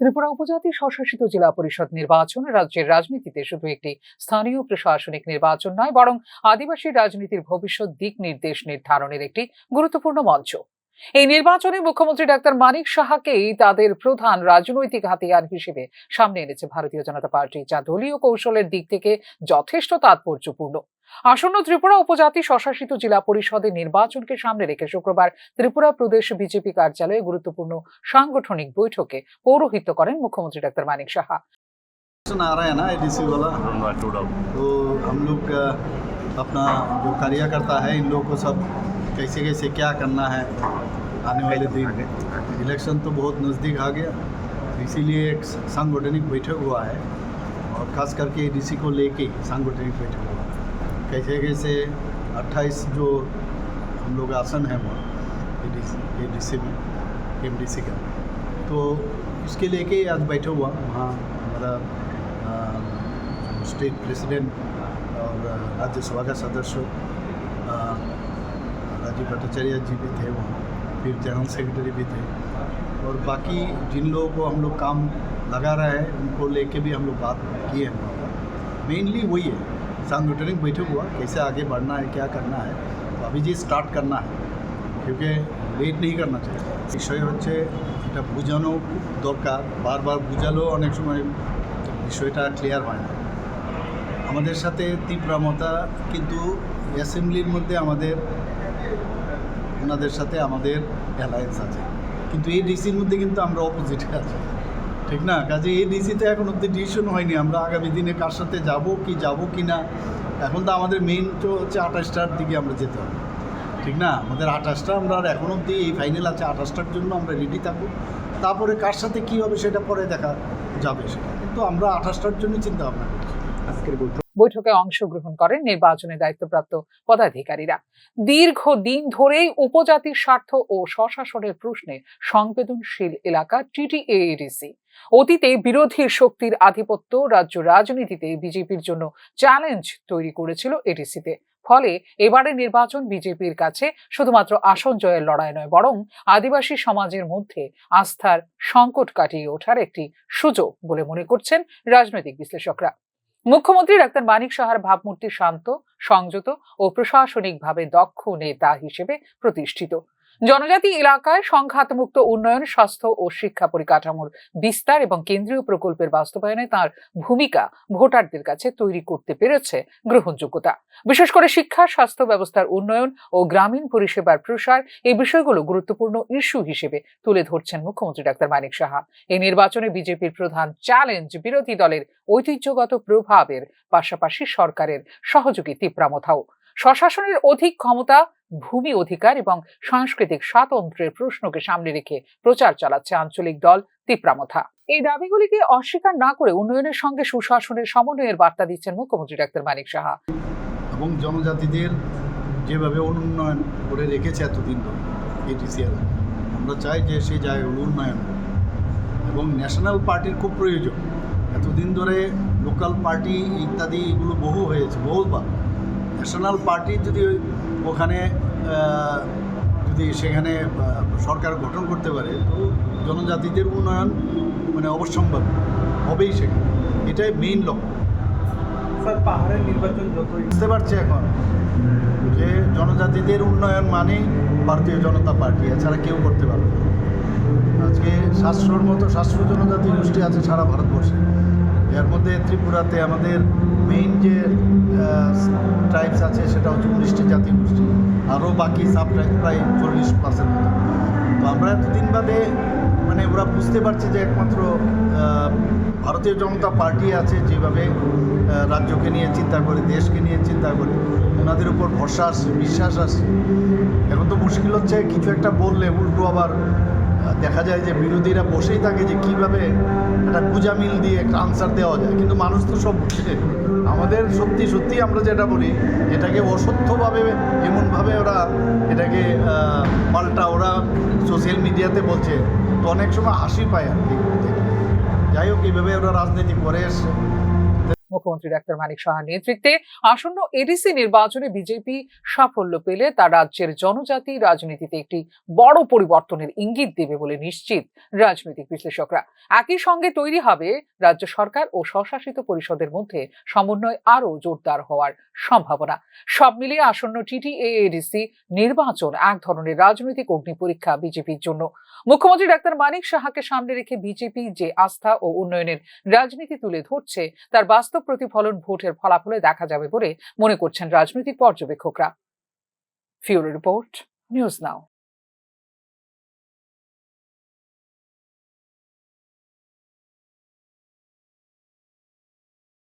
ত্রিপুরা উপজাতি স্বশাসিত জেলা পরিষদ নির্বাচন রাজ্যের রাজনীতিতে শুধু একটি স্থানীয় প্রশাসনিক নির্বাচন নয়, বরং আদিবাসী রাজনীতির ভবিষ্যৎ দিক নির্দেশ নির্ধারণের একটি গুরুত্বপূর্ণ মঞ্চ। এই নির্বাচনে মুখ্যমন্ত্রী ডাক্তার মানিক সাহাকেই তাদের প্রধান রাজনৈতিক হাতিয়ার হিসেবে সামনে এনেছে ভারতীয় জনতা পার্টি যা দলীয় কৌশলের দিক থেকে যথেষ্ট তাৎপর্যপূর্ণ আসন্ন ত্রিপুরা উপজাতি স্বশাসিত জেলা পরিষদের নির্বাচনকে সামনে রেখে শুক্রবার ত্রিপুরা প্রদেশ বিজেপি কার্যালয়ে গুরুত্বপূর্ণ সাংগঠনিক বৈঠকে পৌরোহিত্য করেন মুখ্যমন্ত্রী ডাক্তার মানিক সাহা इलेक्शन आ रहा है ना एडीसी वाला तो हम लोग अ, अपना जो कार्यकर्ता है इन लोगों को सब कैसे कैसे क्या करना है आने वाले दिन इलेक्शन तो बहुत नज़दीक आ गया, इसीलिए एक सांगठनिक बैठक हुआ है और ख़ास करके एडीसी को लेके सांगठनिक बैठक हुआ। कैसे कैसे 28 जो हम लोग आसन हैं वहाँ ए डी सी में, एमडीसी का। तो इसके लेके आज बैठा हुआ। वहाँ हमारा स्टेट प्रेसिडेंट और राज्यसभा का सदस्य राजीव भट्टाचार्य जी भी थे वहाँ फिर जनरल सेक्रेटरी भी थे और बाकी जिन लोगों को हम लोग काम लगा रहे हैं उनको लेके भी हम लोग बात किए हैं वहाँ पर मेनली वही है सांगठनिक बैठक हुआ कैसे आगे बढ़ना है क्या करना है तो अभी जी स्टार्ट करना है क्योंकि লেট নেই করনা চাই বিষয় হচ্ছে এটা বোঝানো খুব দরকার বারবার বোঝালেও অনেক সময় বিষয়টা ক্লিয়ার হয় না আমাদের সাথে তীব্রামতা কিন্তু অ্যাসেম্বলির মধ্যে আমাদের ওনাদের সাথে আমাদের অ্যালায়েন্স আছে। কিন্তু এই ডিসির মধ্যে কিন্তু আমরা অপোজিটে আছি। ঠিক না? কাজে এই ডিসিতে এখন অব্দি ডিসিশন হয়নি। আমরা আগামী দিনে কার সাথে যাব, কি যাব, কি না, এখন তো আমাদের মেইন তো হচ্ছে আঠাশটার দিকে আমরা যেতে হবে। ঠিক না? আমাদের আঠাশটা আমরা আর এখন অব্দি এই ফাইনাল আছে, আঠাশটার জন্য আমরা রেডি থাকব। তারপরে কার সাথে কী হবে সেটা পরে দেখা যাবে সেটা। কিন্তু আমরা আঠাশটার জন্য চিন্তা ভাবনা করছি। আজকের বৈঠক অংশগ্রহণ করেন নির্বাচনে দায়িত্বপ্রাপ্ত পদাধিকারীরা। দীর্ঘ দিন ধরেই উপজাতির স্বার্থ ও স্বশাসনের প্রশ্নে সংবেদনশীল এলাকা টিটিএডিসি। অতীতে বিরোধী শক্তির আধিপত্য রাজ্য রাজনীতিতে বিজেপির জন্য চ্যালেঞ্জ তৈরি করেছিল এডিসিতে। ফলে এবারের নির্বাচন বিজেপির কাছে শুধুমাত্র আসন জয়ের লড়াই নয়, বরং আদিবাসী সমাজের মধ্যে আস্থার সংকট কাটিয়ে ওঠার একটি সুযোগ বলে মনে করছেন রাজনৈতিক বিশ্লেষকরা। মুখ্যমন্ত্রী ডাক্তার মানিক সাহার ভাবমূর্তি শান্ত সংযত ও প্রশাসনিকভাবে দক্ষ নেতা হিসেবে প্রতিষ্ঠিত। জনজাতি এলাকায় সংঘাতমুক্ত উন্নয়ন, স্বাস্থ্য ও শিক্ষা পরিকাঠামোর বিস্তার এবং কেন্দ্রীয় প্রকল্পের বাস্তবায়নে তার ভূমিকা ভোটারদের কাছে তৈরি করতে পেরেছে গ্রহণযোগ্যতা। বিশেষ করে শিক্ষা, স্বাস্থ্য ব্যবস্থার উন্নয়ন ও গ্রামীণ পরিষেবার প্রসার এই বিষয়গুলো গুরুত্বপূর্ণ ইস্যু হিসেবে তুলে ধরছেন মুখ্যমন্ত্রী ডাক্তার মানিক সাহা। এই নির্বাচনে বিজেপির প্রধান চ্যালেঞ্জ বিরোধী দলের ঐতিহ্যগত প্রভাবের পাশাপাশি সরকারের সহযোগী তীব্রামথাও স্বশাসনের অধিক ক্ষমতা ভূমি অধিকার এবং সাংস্কৃতিক স্বাতন্ত্র্যের প্রশ্নকে সামনে রেখে প্রচার চালাচ্ছে আঞ্চলিক দল তিপ্রামথা। এই দাবিগুলিকে অস্বীকার না করে উন্নয়নের সঙ্গে সুশাসনের সমন্বয়ের বার্তা দিচ্ছেন মুখ্যমন্ত্রী ডাক্তার মানিক সাহা। এবং জনজাতিদের যেভাবে উন্নয়ন করে রেখেছে এতদিন ধরে আমরা চাই যে সেই জায়গাগুলো উন্নয়ন এবং ন্যাশনাল পার্টির খুব প্রয়োজন। এতদিন ধরে লোকাল পার্টি ইত্যাদি এগুলো বহু হয়েছে, বহুবার। ন্যাশনাল পার্টি যদি ওখানে যদি সেখানে সরকার গঠন করতে পারে তো জনজাতিদের উন্নয়ন মানে অবশ্যম্ভাব হবেই সেখানে। এটাই মেইন লক্ষ্য। স্যার পাহাড়ের নির্বাচন যতই বুঝতে পারছি এখন যে জনজাতিদের উন্নয়ন মানেই ভারতীয় জনতা পার্টি এছাড়া কেউ করতে পারবে না। আজকে সাতশোর মতো সাতশো জনজাতি গোষ্ঠী আছে সারা ভারতবর্ষে। এর মধ্যে ত্রিপুরাতে আমাদের মেইন যে ট্রাইবস আছে সেটা হচ্ছে উনিশটি জাতি গোষ্ঠী। আরও বাকি সাব ট্রাইব প্রায় চল্লিশ পার্সেন্ট তো আমরা এতদিন বাদে মানে ওরা বুঝতে পারছে যে একমাত্র ভারতীয় জনতা পার্টি আছে যেভাবে রাজ্যকে নিয়ে চিন্তা করে, দেশকে নিয়ে চিন্তা করে। ওনাদের উপর ভরসা আসছে, বিশ্বাস আসছে। এখন তো মুশকিল হচ্ছে, কিছু একটা বললে উল্টো আবার দেখা যায় যে বিরোধীরা বসেই থাকে যে কীভাবে একটা কুজামিল দিয়ে একটা আনসার দেওয়া যায়। কিন্তু মানুষ তো সব বুঝে। আমাদের সত্যি সত্যি আমরা যেটা বলি, এটাকে অসত্যভাবে, এমনভাবে ওরা এটাকে পাল্টা ওরা সোশ্যাল মিডিয়াতে বলছে। তো অনেক সময় হাসি পায় আর কি। যাই হোক এইভাবে ওরা রাজনীতি করে এসছে। মুখ্যমন্ত্রী ডাক্তার মানিক সাহার নেতৃত্বে আসন্ন এডিসি নির্বাচনে বিজেপি সাফল্য পেলে তা রাজ্যের জনজাতি রাজনীতিতে একটি বড় পরিবর্তনের ইঙ্গিত দেবে বলে নিশ্চিত রাজনৈতিক বিশ্লেষকরা। একই সঙ্গে তৈরি হবে রাজ্য সরকার ও স্বশাসিত পরিষদের মধ্যে সমন্বয় আরও জোরদার হওয়ার সম্ভাবনা। সব মিলিয়ে আসন্ন টিটিএডিসি নির্বাচন এক ধরনের রাজনৈতিক অগ্নি পরীক্ষা বিজেপির জন্য। মুখ্যমন্ত্রী ডাক্তার মানিক সাহাকে সামনে রেখে বিজেপি যে আস্থা ও উন্নয়নের রাজনীতি তুলে ধরছে, তার বাস্তব প্রতিফলন ভোটের ফলাফলে দেখা যাবে বলে মনে করছেন রাজনৈতিক পর্যবেক্ষকরা। ফিউরো রিপোর্ট, নিউজ নাও।